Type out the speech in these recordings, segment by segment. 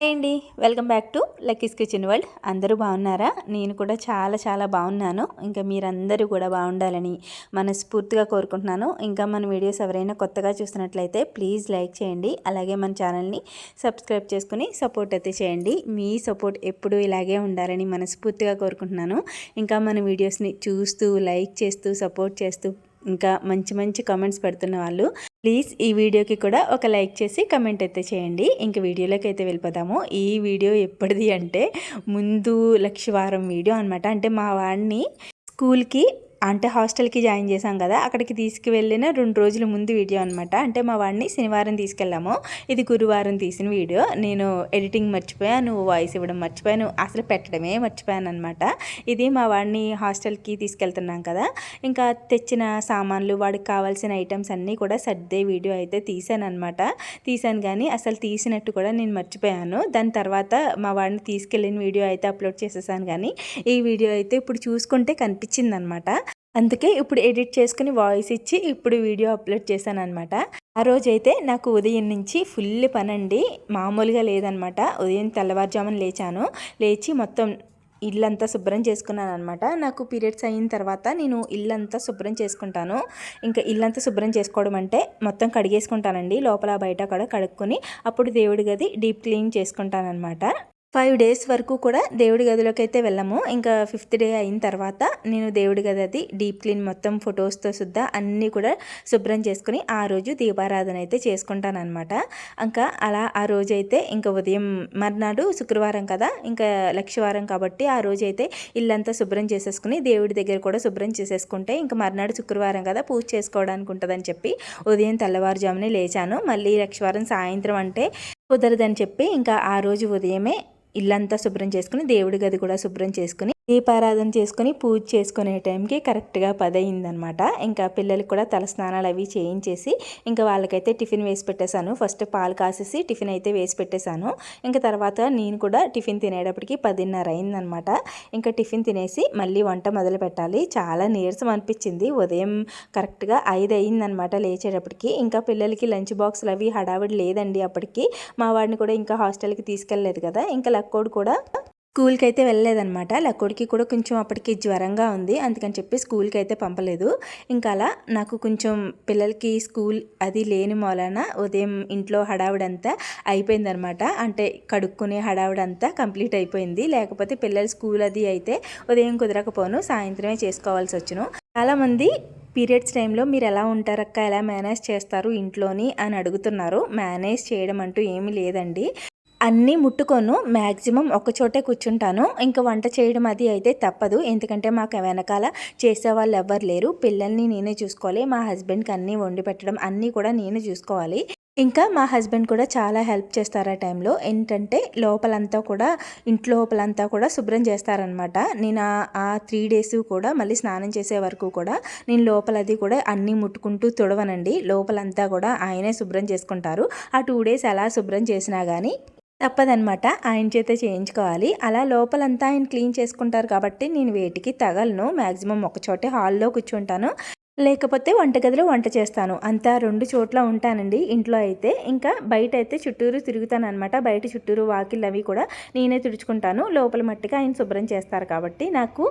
అండి. Welcome back to Lucky's kitchen world. అందరూ బాగున్నారా? నేను కూడా చాలా చాలా బాగున్నాను. ఇంకా మీరందరూ కూడా బాగుండాలని మనస్ఫూర్తిగా కోరుకుంటున్నాను. ఇంకా మన వీడియోస్ ఎవరైనా కొత్తగా చూస్తున్నట్లయితే ప్లీజ్ లైక్ చేయండి. అలాగే మన ఛానల్ని సబ్స్క్రైబ్ చేసుకుని సపోర్ట్ అయితే చేయండి. మీ సపోర్ట్ ఎప్పుడూ ఇలాగే ఉండాలని మనస్ఫూర్తిగా కోరుకుంటున్నాను. ఇంకా మన వీడియోస్ని చూస్తూ లైక్ చేస్తూ సపోర్ట్ చేస్తూ ఇంకా మంచి మంచి కామెంట్స్ పెడుతున్న వాళ్ళు ప్లీజ్ ఈ వీడియోకి కూడా ఒక లైక్ చేసి కమెంట్ అయితే చేయండి. ఇంక వీడియోలోకి అయితే వెళ్ళిపోదాము. ఈ వీడియో ఎప్పటిది అంటే ముందు లక్షవారం వీడియో అనమాట అంటే మా వాడిని స్కూల్కి అంటే హాస్టల్కి జాయిన్ చేశాం కదా అక్కడికి తీసుకువెళ్ళిన రెండు రోజుల ముందు వీడియో అనమాట అంటే మా వాడిని శనివారం తీసుకెళ్ళాము. ఇది గురువారం తీసిన వీడియో. నేను ఎడిటింగ్ మర్చిపోయాను వాయిస్ ఇవ్వడం మర్చిపోయాను అసలు పెట్టడమే మర్చిపోయాను అనమాట ఇది మా వాడిని హాస్టల్కి తీసుకెళ్తున్నాం కదా ఇంకా తెచ్చిన సామాన్లు వాడికి కావాల్సిన ఐటమ్స్ అన్నీ కూడా సర్దే వీడియో అయితే తీసాను అనమాట తీసాను కానీ అసలు తీసినట్టు కూడా నేను మర్చిపోయాను. దాని తర్వాత మా వాడిని తీసుకెళ్ళిన వీడియో అయితే అప్లోడ్ చేసేసాను కానీ ఈ వీడియో అయితే ఇప్పుడు చూసుకుంటే కనిపించింది అనమాట అందుకే ఇప్పుడు ఎడిట్ చేసుకుని వాయిస్ ఇచ్చి ఇప్పుడు వీడియో అప్లోడ్ చేశాను అనమాట ఆ రోజైతే నాకు ఉదయం నుంచి ఫుల్ పనండి. మామూలుగా లేదనమాట ఉదయం తెల్లవారుజామున లేచాను. లేచి మొత్తం ఇల్లంతా శుభ్రం చేసుకున్నాను అనమాట నాకు పీరియడ్స్ అయిన తర్వాత నేను ఇల్లంతా శుభ్రం చేసుకుంటాను. ఇంకా ఇల్లంతా శుభ్రం చేసుకోవడం అంటే మొత్తం కడిగేసుకుంటానండి. లోపల బయట కూడా కడుక్కొని అప్పుడు దేవుడి గది డీప్ క్లీన్ చేసుకుంటాను అనమాట ఫైవ్ డేస్ వరకు కూడా దేవుడి గదిలోకి అయితే వెళ్ళాము. ఇంకా ఫిఫ్త్ డే అయిన తర్వాత నేను దేవుడి గది అది డీప్ క్లీన్ మొత్తం ఫొటోస్తో సుద్దా అన్నీ కూడా శుభ్రం చేసుకుని ఆ రోజు దీపారాధన అయితే చేసుకుంటాను అనమాట ఇంకా అలా ఆ రోజు అయితే ఇంకా ఉదయం మర్నాడు శుక్రవారం కదా ఇంకా లక్షవారం కాబట్టి ఆ రోజు అయితే ఇల్లంతా శుభ్రం చేసేసుకుని దేవుడి దగ్గర కూడా శుభ్రం చేసేసుకుంటే ఇంకా మర్నాడు శుక్రవారం కదా పూజ చేసుకోవడానికి ఉంటుందని చెప్పి ఉదయం తెల్లవారుజామునే లేచాను. మళ్ళీ లక్షవారం సాయంత్రం అంటే కుదరదని చెప్పి ఇంకా ఆ రోజు ఉదయమే ఇల్లంతా శుభ్రం చేసుకుని దేవుడి గది కూడా శుభ్రం చేసుకుని దీపారాధన చేసుకుని పూజ చేసుకునే టైంకి కరెక్ట్గా పది ఇంకా పిల్లలకి కూడా తలస్నానాలు అవి చేయించేసి ఇంకా వాళ్ళకైతే టిఫిన్ వేసి పెట్టేశాను. ఫస్ట్ పాలు కాసేసి టిఫిన్ అయితే వేసి పెట్టేశాను. ఇంకా తర్వాత నేను కూడా టిఫిన్ తినేటప్పటికి పదిన్నర అయిందనమాట. ఇంకా టిఫిన్ తినేసి మళ్ళీ వంట మొదలు పెట్టాలి. చాలా నీరసం అనిపించింది. ఉదయం కరెక్ట్గా ఐదు అయిందనమాట లేచేటప్పటికి. ఇంకా పిల్లలకి లంచ్ బాక్సులు అవి హడావిడి లేదండి అప్పటికి. మా వాడిని కూడా ఇంకా హాస్టల్కి తీసుకెళ్ళలేదు కదా. ఇంకా లక్కోడు కూడా స్కూల్కి అయితే వెళ్ళలేదనమాట లక్కోడికి కూడా కొంచెం అప్పటికి జ్వరంగా ఉంది. అందుకని చెప్పి స్కూల్కి అయితే పంపలేదు. ఇంకా అలా నాకు కొంచెం పిల్లలకి స్కూల్ అది లేని మూలన ఉదయం ఇంట్లో హడావిడంతా అయిపోయిందనమాట అంటే కడుక్కునే హడావిడంతా కంప్లీట్ అయిపోయింది. లేకపోతే పిల్లల స్కూల్ అది అయితే ఉదయం కుదరకపోను సాయంత్రమే చేసుకోవాల్సి వచ్చును. చాలామంది పీరియడ్స్ టైంలో మీరు ఎలా ఉంటారక్క? ఎలా మేనేజ్ చేస్తారు ఇంట్లోని? అని అడుగుతున్నారు. మేనేజ్ చేయడం అంటూ ఏమీ లేదండి. అన్నీ ముట్టుకొను. మ్యాక్సిమం ఒక చోటే కూర్చుంటాను. ఇంకా వంట చేయడం అది అయితే తప్పదు. ఎందుకంటే మాకు వెనకాల చేసే వాళ్ళు ఎవ్వరు లేరు. పిల్లల్ని నేనే చూసుకోవాలి. మా హస్బెండ్కి అన్నీ వండి పెట్టడం అన్నీ కూడా నేనే చూసుకోవాలి. ఇంకా మా హస్బెండ్ కూడా చాలా హెల్ప్ చేస్తారు ఆ టైంలో. ఏంటంటే లోపలంతా కూడా ఇంట్లో లోపలంతా కూడా శుభ్రం చేస్తారనమాట నేను ఆ త్రీ డేస్ కూడా మళ్ళీ స్నానం చేసే వరకు కూడా నేను లోపలది కూడా అన్నీ ముట్టుకుంటూ తుడవనండి. లోపలంతా కూడా ఆయనే శుభ్రం చేసుకుంటారు. ఆ టూ డేస్ ఎలా శుభ్రం చేసినా కానీ తప్పదనమాట ఆయన చేత చేయించుకోవాలి. అలా లోపలంతా ఆయన క్లీన్ చేసుకుంటారు కాబట్టి నేను వేటికి తగలను. మ్యాక్సిమం ఒకచోటే హాల్లో కూర్చుంటాను. లేకపోతే వంటగదిలో వంట చేస్తాను. అంతా రెండు చోట్ల ఉంటానండి ఇంట్లో అయితే. ఇంకా బయట అయితే చుట్టూరు తిరుగుతాను అనమాట బయట చుట్టూరు వాకిళ్ళు అవి కూడా నేనే తుడుచుకుంటాను. లోపల మట్టిగా ఆయన శుభ్రం చేస్తారు కాబట్టి నాకు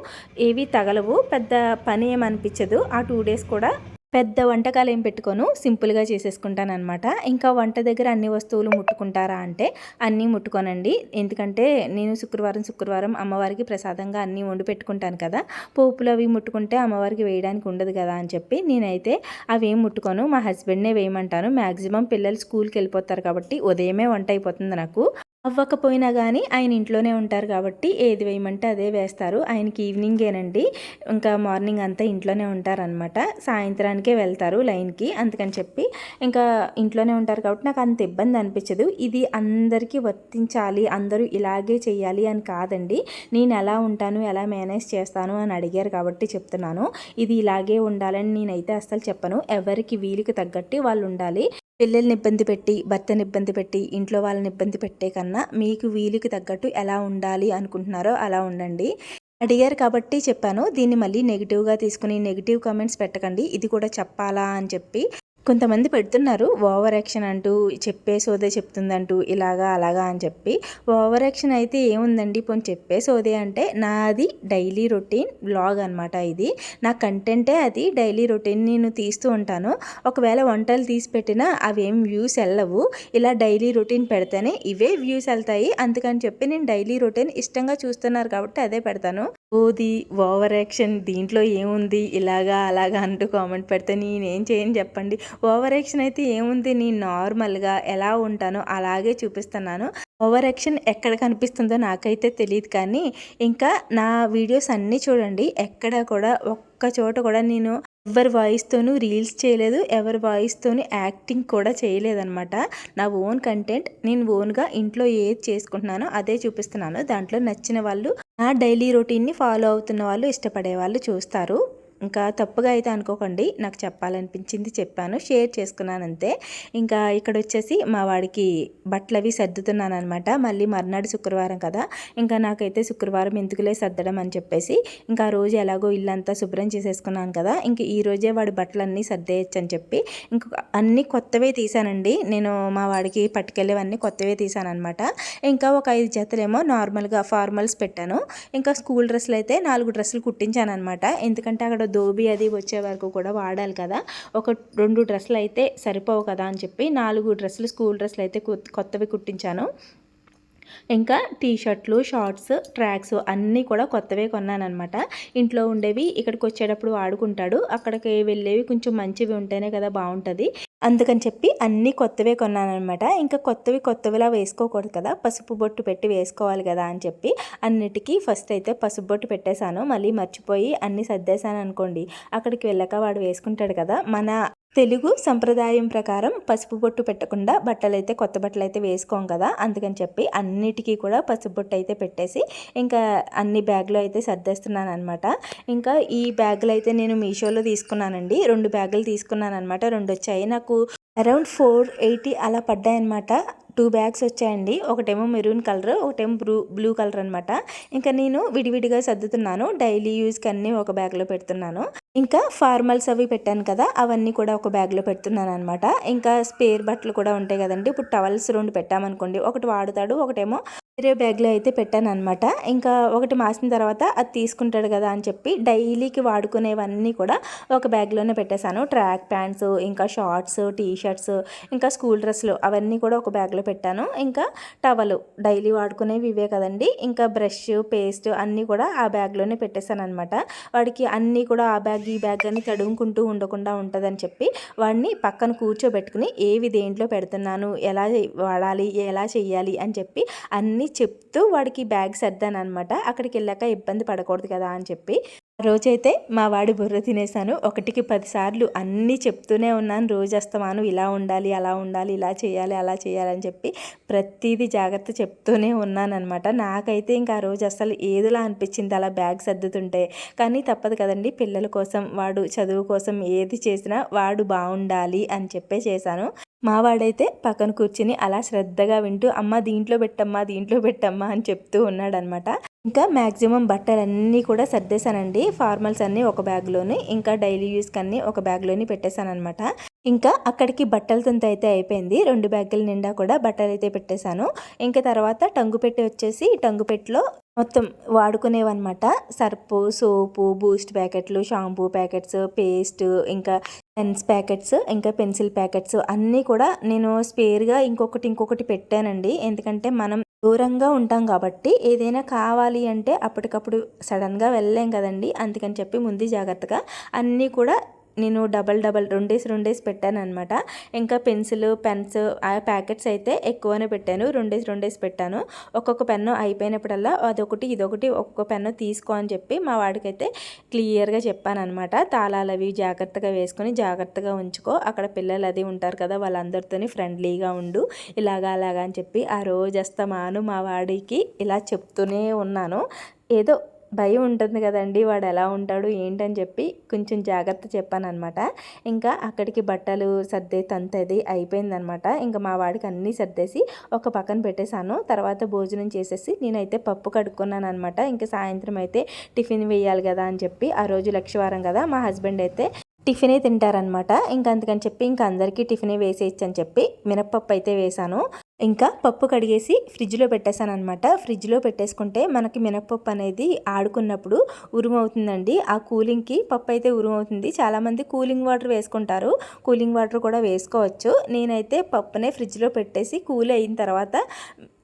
ఏవి తగలవు. పెద్ద పని ఏమనిపించదు. ఆ టూ డేస్ కూడా పెద్ద వంటకాలు ఏం పెట్టుకోను సింపుల్గా చేసేసుకుంటాను అనమాట ఇంకా వంట దగ్గర అన్ని వస్తువులు ముట్టుకుంటారా అంటే అన్నీ ముట్టుకోనండి. ఎందుకంటే నేను శుక్రవారం శుక్రవారం అమ్మవారికి ప్రసాదంగా అన్నీ వండి పెట్టుకుంటాను కదా. పోపులు అవి ముట్టుకుంటే అమ్మవారికి వేయడానికి ఉండదు కదా అని చెప్పి నేనైతే అవి ఏం ముట్టుకోను. మా హస్బెండ్నే వేయమంటాను. మ్యాక్సిమం పిల్లలు స్కూల్కి వెళ్ళిపోతారు కాబట్టి ఉదయమే వంట అయిపోతుంది నాకు. అవ్వకపోయినా కానీ ఆయన ఇంట్లోనే ఉంటారు కాబట్టి ఏది వేయమంటే అదే వేస్తారు. ఆయనకి ఈవినింగేనండి ఇంకా మార్నింగ్ అంతా ఇంట్లోనే ఉంటారనమాట సాయంత్రానికే వెళ్తారు లైన్కి అందుకని చెప్పి ఇంకా ఇంట్లోనే ఉంటారు కాబట్టి నాకు అంత ఇబ్బంది అనిపించదు. ఇది అందరికీ వర్తించాలి అందరూ ఇలాగే చేయాలి అని కాదండి. నేను ఎలా ఉంటాను ఎలా మేనేజ్ చేస్తాను అని అడిగారు కాబట్టి చెప్తున్నాను. ఇది ఇలాగే ఉండాలని నేనైతే అస్సలు చెప్పను. ఎవరికి వీలుకి తగ్గట్టు వాళ్ళు ఉండాలి. పిల్లల్ని ఇబ్బంది పెట్టి భర్తని ఇబ్బంది పెట్టి ఇంట్లో వాళ్ళని ఇబ్బంది పెట్టే కన్నా మీకు వీలుకి తగ్గట్టు ఎలా ఉండాలి అనుకుంటున్నారో అలా ఉండండి. అడిగారు కాబట్టి చెప్పాను. దీన్ని మళ్ళీ నెగిటివ్గా తీసుకుని నెగిటివ్ కామెంట్స్ పెట్టకండి. ఇది కూడా చెప్పాలా అని చెప్పి కొంతమంది పెడుతున్నారు ఓవర్ యాక్షన్ అంటూ చెప్పే సోదే చెప్తుందంటూ ఇలాగా అలాగా అని చెప్పి. ఓవర్ యాక్షన్ అయితే ఏముందండి? పోనీ చెప్పే సోదే అంటే నాది డైలీ రొటీన్ బ్లాగ్ అనమాట ఇది. నా కంటెంటే అది డైలీ రొటీన్ నేను తీస్తూ ఉంటాను. ఒకవేళ వంటలు తీసి పెట్టినా అవేం వ్యూస్ వెళ్ళవు ఇలా డైలీ రొటీన్ పెడితేనే ఇవే వ్యూస్ వెళ్తాయి అందుకని చెప్పి నేను డైలీ రొటీన్ ఇష్టంగా చూస్తున్నారు కాబట్టి అదే పెడతాను. ఓది ఓవర్ యాక్షన్ దీంట్లో ఏముంది? ఇలాగా అలాగా అంటూ కామెంట్ పెడితే నేనేం చేయని చెప్పండి. ఓవర్ యాక్షన్ అయితే ఏముంది నేను నార్మల్గా ఎలా ఉంటానో అలాగే చూపిస్తున్నాను. ఓవర్ యాక్షన్ ఎక్కడ కనిపిస్తుందో నాకైతే తెలియదు కానీ ఇంకా నా వీడియోస్ అన్నీ చూడండి. ఎక్కడ కూడా ఒక్క చోట కూడా నేను ఎవరి వాయిస్తోనూ రీల్స్ చేయలేదు ఎవరి వాయిస్తోనూ యాక్టింగ్ కూడా చేయలేదన్నమాట. నా ఓన్ కంటెంట్ నేను ఓన్గా ఇంట్లో ఏది చేసుకుంటున్నానో అదే చూపిస్తున్నాను. దాంట్లో నచ్చిన వాళ్ళు నా డైలీ రొటీన్ని ఫాలో అవుతున్న వాళ్ళు ఇష్టపడే వాళ్ళు చూస్తారు. ఇంకా తప్పుగా అయితే అనుకోకండి. నాకు చెప్పాలనిపించింది చెప్పాను. షేర్ చేసుకున్నాను అంతే ఇంకా ఇక్కడ వచ్చేసి మా వాడికి బట్టలు అవి సర్దుతున్నాను అనమాట మళ్ళీ మర్నాడు శుక్రవారం కదా. ఇంకా నాకైతే శుక్రవారం ఎందుకులే సర్దడం అని చెప్పేసి ఇంకా ఆ రోజు ఎలాగో ఇల్లంతా శుభ్రం చేసేసుకున్నాను కదా. ఇంక ఈ రోజే వాడి బట్టలన్నీ సర్దేయచ్చు అని చెప్పి ఇంకొక అన్నీ కొత్తవే తీసానండి నేను మా వాడికి పట్టుకెళ్ళేవన్నీ కొత్తవే తీసాను అనమాట ఇంకా ఒక ఐదు జతలేమో నార్మల్గా ఫార్మల్స్ పెట్టాను. ఇంకా స్కూల్ డ్రెస్సులు అయితే నాలుగు డ్రెస్సులు కుట్టించాను అనమాట ఎందుకంటే అక్కడ దోబి అది వచ్చే వరకు కూడా వాడాలి కదా. ఒక రెండు డ్రెస్సులు అయితే సరిపోవు కదా అని చెప్పి నాలుగు డ్రెస్సులు స్కూల్ డ్రెస్సులు అయితే కొత్తవి కుట్టించాను. ఇంకా టీ షర్ట్లు షార్ట్స్ ట్రాక్స్ అన్నీ కూడా కొత్తవే కొన్నానమాట ఇంట్లో ఉండేవి ఇక్కడికి వచ్చేటప్పుడు వాడుకుంటాడు. అక్కడికి వెళ్ళేవి కొంచెం మంచివి ఉంటేనే కదా బాగుంటుంది అందుకని చెప్పి అన్నీ కొత్తవే కొన్నానమాట ఇంకా కొత్తవి కొత్తవిలా వేసుకోకూడదు కదా. పసుపు బొట్టు పెట్టి వేసుకోవాలి కదా అని చెప్పి అన్నిటికీ ఫస్ట్ అయితే పసుపు బొట్టు పెట్టేశాను. మళ్ళీ మర్చిపోయి అన్నీ సర్దేశాను అనుకోండి. అక్కడికి వెళ్ళాక వాడు వేసుకుంటాడు కదా. మన తెలుగు సంప్రదాయం ప్రకారం పసుపు బొట్టు పెట్టకుండా బట్టలు అయితే కొత్త బట్టలు అయితే వేసుకోం కదా. అందుకని చెప్పి అన్నిటికీ కూడా పసుపు బొట్టు అయితే పెట్టేసి ఇంకా అన్ని బ్యాగులు అయితే సర్దేస్తున్నాను అనమాట ఇంకా ఈ బ్యాగులు అయితే నేను మీషోలో తీసుకున్నానండి. రెండు బ్యాగులు తీసుకున్నాను అనమాట రెండు వచ్చాయి. నాకు అరౌండ్ ఫోర్ ఎయిటీ అలా పడ్డాయన్నమాట. టూ బ్యాగ్స్ వచ్చాయండి. ఒకటేమో మెరూన్ కలర్ ఒకటేమో బ్లూ బ్లూ కలర్ అనమాట ఇంకా నేను విడివిడిగా సర్దుతున్నాను. డైలీ యూస్కి అన్నీ ఒక బ్యాగ్లో పెడుతున్నాను. ఇంకా ఫార్మల్స్ అవి పెట్టాను కదా అవన్నీ కూడా ఒక బ్యాగ్లో పెడుతున్నాను అనమాట ఇంకా స్పేర్ బట్టలు కూడా ఉంటాయి కదండి. ఇప్పుడు టవల్స్ రెండు పెట్టామనుకోండి. ఒకటి వాడుతాడు ఒకటేమో వేరే బ్యాగ్లో అయితే పెట్టాను అనమాట ఇంకా ఒకటి మాసిన తర్వాత అది తీసుకుంటాడు కదా అని చెప్పి డైలీకి వాడుకునేవన్నీ కూడా ఒక బ్యాగ్లోనే పెట్టేశాను. ట్రాక్ ప్యాంట్స్ ఇంకా షార్ట్స్ టీ షర్ట్స్ ఇంకా స్కూల్ డ్రెస్సులు అవన్నీ కూడా ఒక బ్యాగ్లో పెట్టాను. ఇంకా టవలు డైలీ వాడుకునేవి ఇవే కదండి. ఇంకా బ్రష్ పేస్ట్ అన్నీ కూడా ఆ బ్యాగ్లోనే పెట్టేశాను అనమాట వాడికి అన్నీ కూడా ఆ బ్యాగ్ ఈ బ్యాగ్ అని తడుముకుంటూ ఉండకుండా ఉంటుందని చెప్పి వాడిని పక్కన కూర్చోబెట్టుకుని ఏవి దేంట్లో పెడుతున్నాను ఎలా వాడాలి ఎలా చెయ్యాలి అని చెప్పి అన్నీ చెప్తూ వాడికి బ్యాగ్ సర్దాను అనమాట అక్కడికి వెళ్ళాక ఇబ్బంది పడకూడదు కదా అని చెప్పి రోజైతే మా వాడి బుర్ర తినేసాను ఒకటికి పదిసార్లు అన్నీ చెప్తూనే ఉన్నాను. రోజు వస్తామాను ఇలా ఉండాలి అలా ఉండాలి ఇలా చేయాలి అలా చేయాలని చెప్పి ప్రతిదీ జాగ్రత్త చెప్తూనే ఉన్నానమాట నాకైతే ఇంకా ఆ రోజు అసలు ఏదిలా అనిపించింది అలా బ్యాగ్ సర్దుతుంటే. కానీ తప్పదు కదండి పిల్లల కోసం వాడు చదువు కోసం ఏది చేసినా వాడు బాగుండాలి అని చెప్పే చేశాను. మావాడైతే పక్కన కూర్చుని అలా శ్రద్ధగా వింటూ అమ్మ దీంట్లో పెట్టమ్మా దీంట్లో పెట్టమ్మా అని చెప్తూ ఉన్నాడనమాట. ఇంకా మ్యాక్సిమం బట్టలన్నీ కూడా సర్దేశానండి. ఫార్మల్స్ అన్నీ ఒక బ్యాగ్లోని ఇంకా డైలీ యూస్కి అన్నీ ఒక బ్యాగ్లోని పెట్టేశానమాట ఇంకా అక్కడికి బట్టల తుంత అయితే అయిపోయింది. రెండు బ్యాగుల నిండా కూడా బట్టలు అయితే పెట్టేశాను. ఇంకా తర్వాత టంగు పెట్టి వచ్చేసి టంగు పెట్టిలో మొత్తం వాడుకునేవన్నమాట. సర్పు సోపు బూస్ట్ ప్యాకెట్లు షాంపూ ప్యాకెట్స్ పేస్ట్ ఇంకా పెన్స్ ప్యాకెట్స్ ఇంకా పెన్సిల్ ప్యాకెట్స్ అన్నీ కూడా నేను స్పేర్గా ఇంకొకటి ఇంకొకటి పెట్టానండి. ఎందుకంటే మనం దూరంగా ఉంటాం కాబట్టి ఏదైనా కావాలి అంటే అప్పటికప్పుడు సడన్గా వెళ్ళలేం కదండి. అందుకని చెప్పి ముందు జాగ్రత్తగా అన్నీ కూడా నేను డబల్ డబల్ రెండేసి రెండేసి పెట్టాను అనమాట ఇంకా పెన్సిల్ పెన్స్ ఆ ప్యాకెట్స్ అయితే ఎక్కువనే పెట్టాను. రెండేసి రెండేసి పెట్టాను. ఒక్కొక్క పెన్ను అయిపోయినప్పుడల్లా అదొకటి ఇదొకటి ఒక్కొక్క పెన్ను తీసుకో అని చెప్పి మా వాడికైతే క్లియర్గా చెప్పాను అనమాట తాళాలు అవి జాగ్రత్తగా వేసుకొని జాగ్రత్తగా ఉంచుకో. అక్కడ పిల్లలు అది ఉంటారు కదా వాళ్ళందరితోని ఫ్రెండ్లీగా ఉండు. ఇలాగా అలాగా అని చెప్పి ఆ రోజు వస్తామాను మా వాడికి ఇలా చెప్తూనే ఉన్నాను. ఏదో భయం ఉంటుంది కదండి వాడు ఎలా ఉంటాడు ఏంటని చెప్పి కొంచెం జాగ్రత్త చెప్పానమాట ఇంకా అక్కడికి బట్టలు సర్దే తంతది అయిపోయిందనమాట ఇంకా మా వాడికి అన్నీ సర్దేసి ఒక పక్కన పెట్టేశాను. తర్వాత భోజనం చేసేసి నేనైతే పప్పు కడుక్కున్నాను అనమాట ఇంకా సాయంత్రం అయితే టిఫిన్ వేయాలి కదా అని చెప్పి ఆ రోజు లక్షవారం కదా మా హస్బెండ్ అయితే టిఫినే తింటారనమాట ఇంకా అందుకని చెప్పి ఇంకా అందరికీ టిఫినే వేసేయచ్చు అని చెప్పి మినప్పప్పు అయితే వేశాను ఇంకా పప్పు కడిగేసి ఫ్రిడ్జ్లో పెట్టేశాను అనమాట ఫ్రిడ్జ్లో పెట్టేసుకుంటే మనకి మినప్పప్పు అనేది ఆడుకున్నప్పుడు ఉరుమవుతుందండి. ఆ కూలింగ్కి పప్పు అయితే ఉరుమవుతుంది. చాలామంది కూలింగ్ వాటర్ వేసుకుంటారు. కూలింగ్ వాటర్ కూడా వేసుకోవచ్చు. నేనైతే పప్పునే ఫ్రిడ్జ్లో పెట్టేసి కూల్ అయిన తర్వాత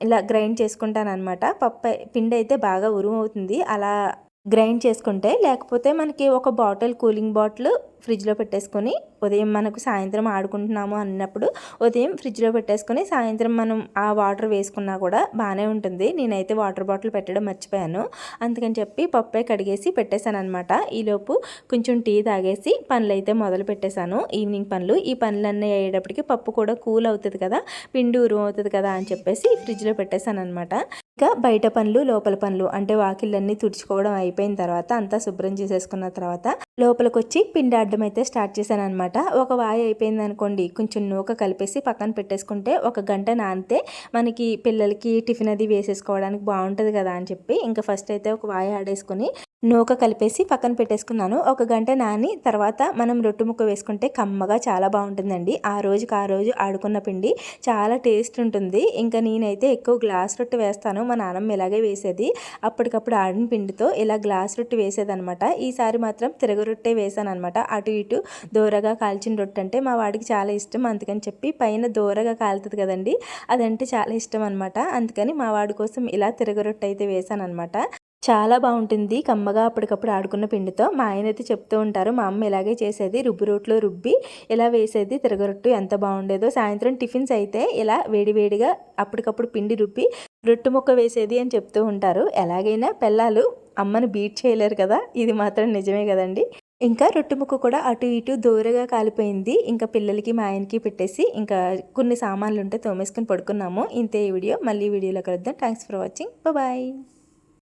ఇలా గ్రైండ్ చేసుకుంటాను అనమాట పప్పు పిండి అయితే బాగా ఉరుమవుతుంది. అలా గ్రైండ్ చేసుకుంటే లేకపోతే మనకి ఒక బాటిల్ కూలింగ్ బాటిల్ ఫ్రిడ్జ్లో పెట్టేసుకొని ఉదయం మనకు సాయంత్రం ఆడుకుంటున్నాము అన్నప్పుడు ఉదయం ఫ్రిడ్జ్లో పెట్టేసుకొని సాయంత్రం మనం ఆ వాటర్ వేసుకున్నా కూడా బాగానే ఉంటుంది. నేనైతే వాటర్ బాటిల్ పెట్టడం మర్చిపోయాను. అందుకని చెప్పి పప్పే కడిగేసి పెట్టేశాను అనమాట ఈలోపు కొంచెం టీ తాగేసి పనులు అయితే మొదలు పెట్టేశాను. ఈవినింగ్ పనులు. ఈ పనులన్నీ అయ్యేటప్పటికి పప్పు కూడా కూల్ అవుతుంది కదా పిండి ఉరువు అవుతుంది కదా అని చెప్పేసి ఫ్రిడ్జ్లో పెట్టేశాను అనమాట ఇంకా బయట పనులు లోపల పనులు అంటే వాకిళ్ళన్నీ తుడుచుకోవడం అయిపోయిన తర్వాత అంతా శుభ్రం చేసేసుకున్న తర్వాత లోపలికి వచ్చి పిండి అడ్డం అయితే స్టార్ట్ చేశాను అనమాట ఒక వాయి అయిపోయింది అనుకోండి కొంచెం నూక కలిపేసి పక్కన పెట్టేసుకుంటే ఒక గంట నానితే మనకి పిల్లలకి టిఫిన్ అది వేసేసుకోవడానికి బాగుంటుంది కదా అని చెప్పి ఇంకా ఫస్ట్ అయితే ఒక వాయి ఆడేసుకొని నూక కలిపేసి పక్కన పెట్టేసుకున్నాను. ఒక గంట నాని తర్వాత మనం రొట్టె ముక్క వేసుకుంటే కమ్మగా చాలా బాగుంటుందండి. ఆ రోజుకి ఆ రోజు ఆడుకున్న పిండి చాలా టేస్ట్ ఉంటుంది. ఇంకా నేనైతే ఎక్కువ గ్లాస్ రొట్టె వేస్తాను. మా నాన్నమ్మ ఇలాగే వేసేది. అప్పటికప్పుడు ఆడిన పిండితో ఇలా గ్లాస్ రొట్టె వేసేదనమాట ఈసారి మాత్రం తిరగ రొట్టె వేసాను అనమాట అటు ఇటు దూరగా కాల్చిన రొట్టె అంటే మా వాడికి చాలా ఇష్టం. అందుకని చెప్పి పైన దూరగా కాలుతుంది కదండి అదంటే చాలా ఇష్టం అనమాట అందుకని మా వాడి కోసం ఇలా తిరగ రొట్టె అయితే వేసాను అనమాట చాలా బాగుంటుంది కమ్మగా అప్పటికప్పుడు ఆడుకున్న పిండితో. మా ఆయన అయితే చెప్తూ ఉంటారు మా అమ్మ ఇలాగే చేసేది రుబ్బు రొట్టెలో రుబ్బి ఇలా వేసేది తిరగరొట్టు ఎంత బాగుండేదో. సాయంత్రం టిఫిన్స్ అయితే ఇలా వేడివేడిగా అప్పటికప్పుడు పిండి రుబ్బి రొట్టు ముక్క వేసేది అని చెప్తూ ఉంటారు. ఎలాగైనా పిల్లలు అమ్మను బీట్ చేయలేరు కదా? ఇది మాత్రం నిజమే కదండి. ఇంకా రొట్టె ముక్క కూడా అటు ఇటు దూరగా కాలిపోయింది. ఇంకా పిల్లలకి మా ఆయనకి పెట్టేసి ఇంకా కొన్ని సామాన్లు ఉంటే తోమేసుకొని పడుకున్నాము. ఇంతే ఈ వీడియో. మళ్ళీ వీడియోలో కలుద్దాం. Thanks for watching bye